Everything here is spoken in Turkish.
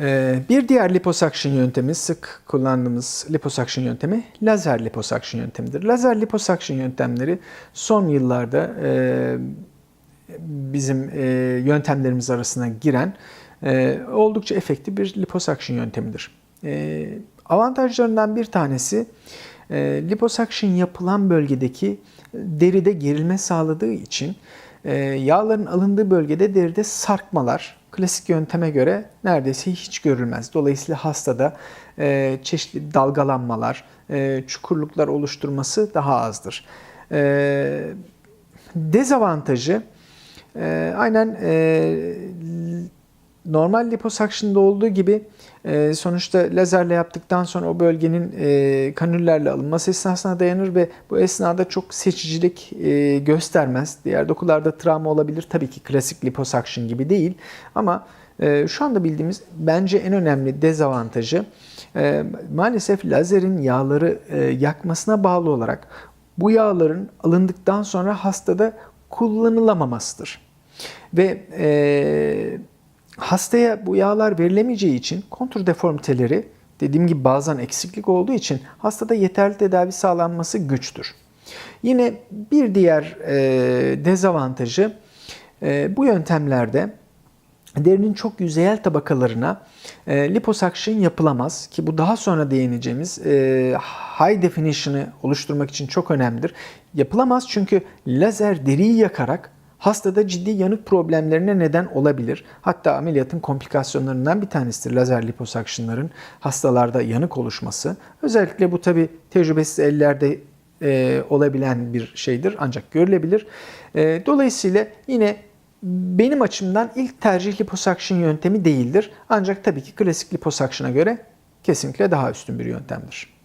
Ee, Bir diğer liposuction yöntemi, sık kullandığımız liposuction yöntemi lazer liposuction yöntemidir. Lazer liposuction yöntemleri son yıllarda e, bizim e, yöntemlerimiz arasına giren e, oldukça efektif bir liposuction yöntemidir. Avantajlarından bir tanesi liposuction yapılan bölgedeki deride gerilme sağladığı için e, yağların alındığı bölgede deride sarkmalar klasik yönteme göre neredeyse hiç görülmez. Dolayısıyla hastada e, çeşitli dalgalanmalar, e, çukurluklar oluşturması daha azdır. E, dezavantajı aynen normal liposuction'da olduğu gibi e, sonuçta lazerle yaptıktan sonra o bölgenin e, kanüllerle alınması esnasına dayanır ve bu esnada çok seçicilik e, göstermez. Diğer dokularda travma olabilir. Tabii ki klasik liposuction gibi değil ama şu anda bildiğimiz bence en önemli dezavantajı maalesef lazerin yağları yakmasına bağlı olarak bu yağların alındıktan sonra hastada kullanılamamasıdır. Ve e, hastaya bu yağlar verilemeyeceği için kontur deformiteleri dediğim gibi bazen eksiklik olduğu için hastada yeterli tedavi sağlanması güçtür. Yine bir diğer e, dezavantajı e, bu yöntemlerde derinin çok yüzeyel tabakalarına e, liposuction yapılamaz ki bu daha sonra değineceğimiz e, high definition'ı oluşturmak için çok önemlidir. Yapılamaz çünkü lazer deriyi yakarak hastada ciddi yanık problemlerine neden olabilir. Hatta ameliyatın komplikasyonlarından bir tanesidir lazer liposuction'ların hastalarda yanık oluşması. Özellikle bu tabi tecrübesiz ellerde e, olabilen bir şeydir ancak görülebilir. E, dolayısıyla yine benim açımdan ilk tercih liposuction yöntemi değildir. Ancak tabii ki klasik liposuction'a göre kesinlikle daha üstün bir yöntemdir.